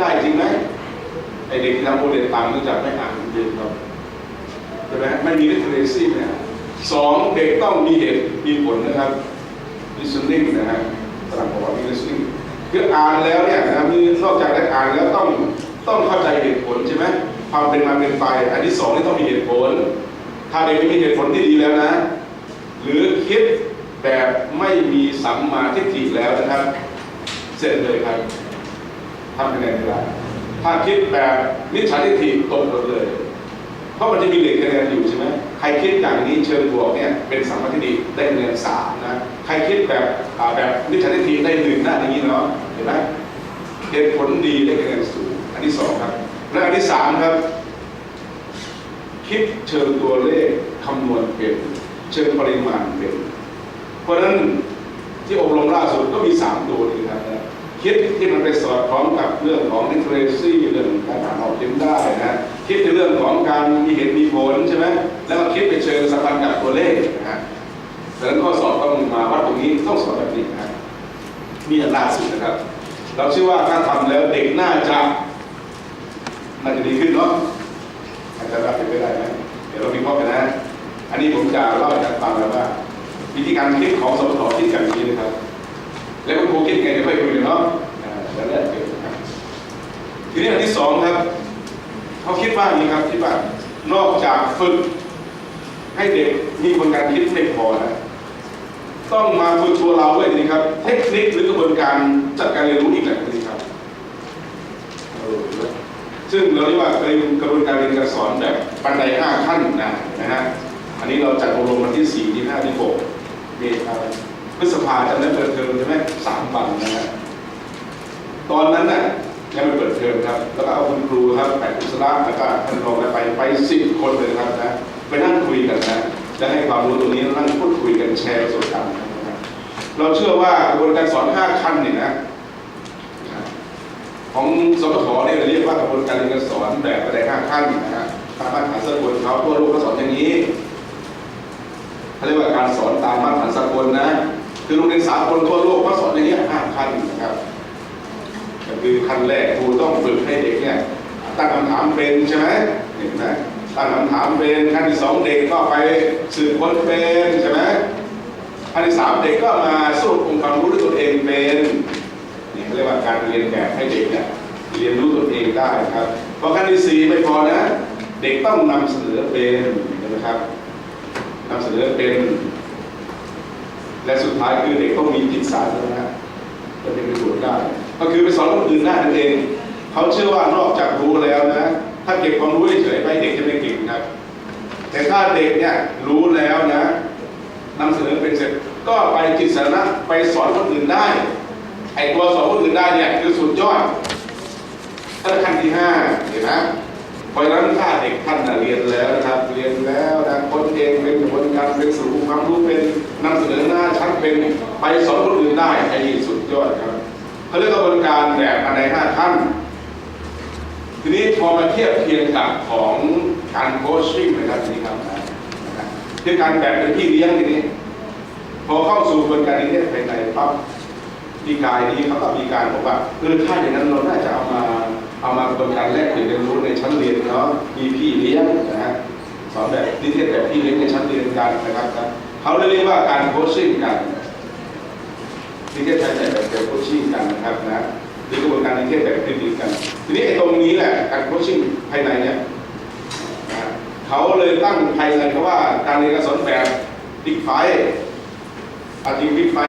ได้จริงไหมไอเด็กที่ทำโอเรียนตามรู้จักไม่อ่านเรียนครับใช่ไหมไม่มี literacy เนี่ยสองเด็กต้องมีเหตุมีผลนะครับ listening นะฮะฝรั่งบอกว่า listening คืออ่านแล้วเนี่ยนะมีนอกจากได้อ่านแล้วต้องต้องเข้าใจเหตุผลใช่ไหมความเป็นมาเป็นไป อันที่สองนี่ต้องมีเหตุผล ถ้าเด็กไม่มีเหตุผลที่ดีแล้วนะ หรือคิดแบบไม่มีสัมมาทิฏฐิแล้วนะครับ เสร็จเลยครับ ทำคะแนนไม่ได้ถ้าคิดแบบมิจฉาทิฏฐิตกหมดเลย เพราะมันจะมีเหล็กคะแนนอยู่ใช่ไหมใครคิดอย่างนี้เชิงบวกเนี่ยเป็นสัมมาทิฏฐิได้คะแนนสามนะใครคิดแบบแบบมิจฉาทิฏฐิได้หนึ่งนะอย่างนี้เนาะเห็นไหมเหตุผลดีได้คะแนนสูงอันที่สองครับ และอันที่สามครับ คิดเชิงตัวเลขคำนวณเป็นเชิงปริมาณเป็นเพราะฉะนั้นที่อบรมล่าสุดก็มีสามตัวนี้ครับ คิดที่มันไปสอดคล้องกับเรื่องของ literacy เรื่องการอ่านออกเขียนได้นะคิดในเรื่องของการมีเหตุมีผลใช่ไหมแล้วก็คิดไปเชิงสัมพันธ์กับตัวเลขนะฮะดังนั้นข้อสอบต้องมาวัดตรงนี้ต้องสอนแบบนี้นะฮะนี่อันล่าสุดนะครับ เราเชื่อว่าถ้าทำแล้วเด็กน่าจะน่าจะดีขึ้นเนาะอาจจะรับเป็นไปได้ไหมเดี๋ยวเราวิเคราะห์กันนะอันนี้ผมจะเล่าให้ท่านฟังแล้วว่าวิธีการคิดของสมถคิดกันนี้นะครับ คุณครูคิดไงเดี๋ยวค่อยคุยกันเนาะแล้วแรกเดนทีนี้อันที่สองครับเขาคิดว่างนี้ครับคิดว่านอกจากฝึก ให้เด็กมีกระบวนการคิดไม่พอนะต้องมาฝึกตัวเราด้วยนี่ครับ เทคนิคหรือกระบวนการจัดการเรียนรู้อีกแหละนี่ครับซึ่งเราเรียกว่าเป็นกระบวนการเรียนการสอนแบบบันไดห้าขั้นนะนะฮะอันนี้เราจัดอบรมวันที่สี่ที่ห้าที่หกเมษายน พฤษภาจำได้เปิดเทอมใช่ไหมสามวันนะฮะตอนนั้นน่ะยังไม่เปิดเทอมครับ แล้วก็เอาคุณครูครับแปดอุศระแล้วก็ท่านรองไปไปสิบคนเลยครับนะไปนั่งคุยกันนะจะให้ความรู้ตรงนี้นั่งพูดคุยกันแชร์ประสบการณ์เราเชื่อว่ากระบวนการสอนห้าขั้นเนี่ยนะของสปทเนี่ยเรียกว่ากระบวนการเรียนการสอนแบบบันไดห้าขั้นนะฮะตามมาตรฐานสากลเขาทั่วโลกเขาสอนอย่างนี้เขาเรียกว่าการสอนตามมาตรฐานสากลนะ คือโรงเรียนสากลทั่วโลกเขาสอนอย่างนี้ห้าขั้นนะครับ ก็คือขั้นแรกครูต้องฝึกให้เด็กเนี่ยตั้งคำถามเป็นใช่ไหมเห็นไหมตั้งคำถามเป็นขั้นที่สองเด็กก็ไปสืบค้นเป็นใช่ไหมขั้นที่สามเด็กก็มาสรุปองค์ความรู้ด้วยตัวเองเป็นนี่เขาเรียกว่าการเรียนแบบให้เด็กเนี่ยเรียนรู้ตัวเองได้ครับพอขั้นที่สี่ไม่พอนะ เด็กต้องนำเสนอเป็นนะครับนำเสนอเป็น และสุดท้ายคือเด็กต้องมีจิตสาธารณะจะเป็นประโยชน์ได้ ก็คือไปสอนคนอื่นได้นั่นเอง เขาเชื่อว่านอกจากรู้แล้วนะ ถ้าเก็บความรู้เฉยๆไปเด็กจะไม่เก่งครับแต่ถ้าเด็กเนี่ยรู้แล้วนะนำเสนอเป็นเสร็จก็ไปจิตสาธารณะไปสอนคนอื่นได้ไอ้ตัวสอนคนอื่นได้เนี่ยคือสุดยอดถ้าขั้นที่ห้าเห็นไหมเพราะฉะนั้นถ้าเด็กท่านเรียนแล้วนะครับ เรียนแล้วนะคนเองเป็นกระบวนการเป็นสรุปความรู้เป็นนำเสนอหน้าชั้น เป็นไปสอนคนอื่นได้ไอ้ดีสุดยอดครับเขาเรียกกระบวนการแบบอะไรห้าขั้นทีนี้พอมาเทียบเคียงกับของการโคชชิ่งนะครับทีนี้ครับนะนะคือการแบ่งเป็นพี่เลี้ยงทีนี้ พอเข้าสู่กระบวนการนี้เนี่ยภายในปั๊บดีกายนี้เขาก็มีการบอกว่าเออถ้าอย่างนั้นเราน่าจะเอามาเอามากระบวนการแลกเปลี่ยนเรียนรู้ในชั้นเรียนเนาะมีพี่เลี้ยงนะฮะสอนแบบนิเทศแบบพี่เลี้ยงในชั้นเรียนกันนะครับเขาเรียกว่าการโคชชิ่งกัน นิเทศใช้แบบแบบโคชชิ่งกันนะครับนะหรือกระบวนการนิเทศแบบพี่เลี้ยงกัน ทีนี้ไอ้ตรงนี้แหละการโคชชิ่งภายในเนี่ยนะเขาเลยตั้งภายในเขาว่าการเรียนการสอนแบบติ๊กไฟอาจริงบิ๊กไฟ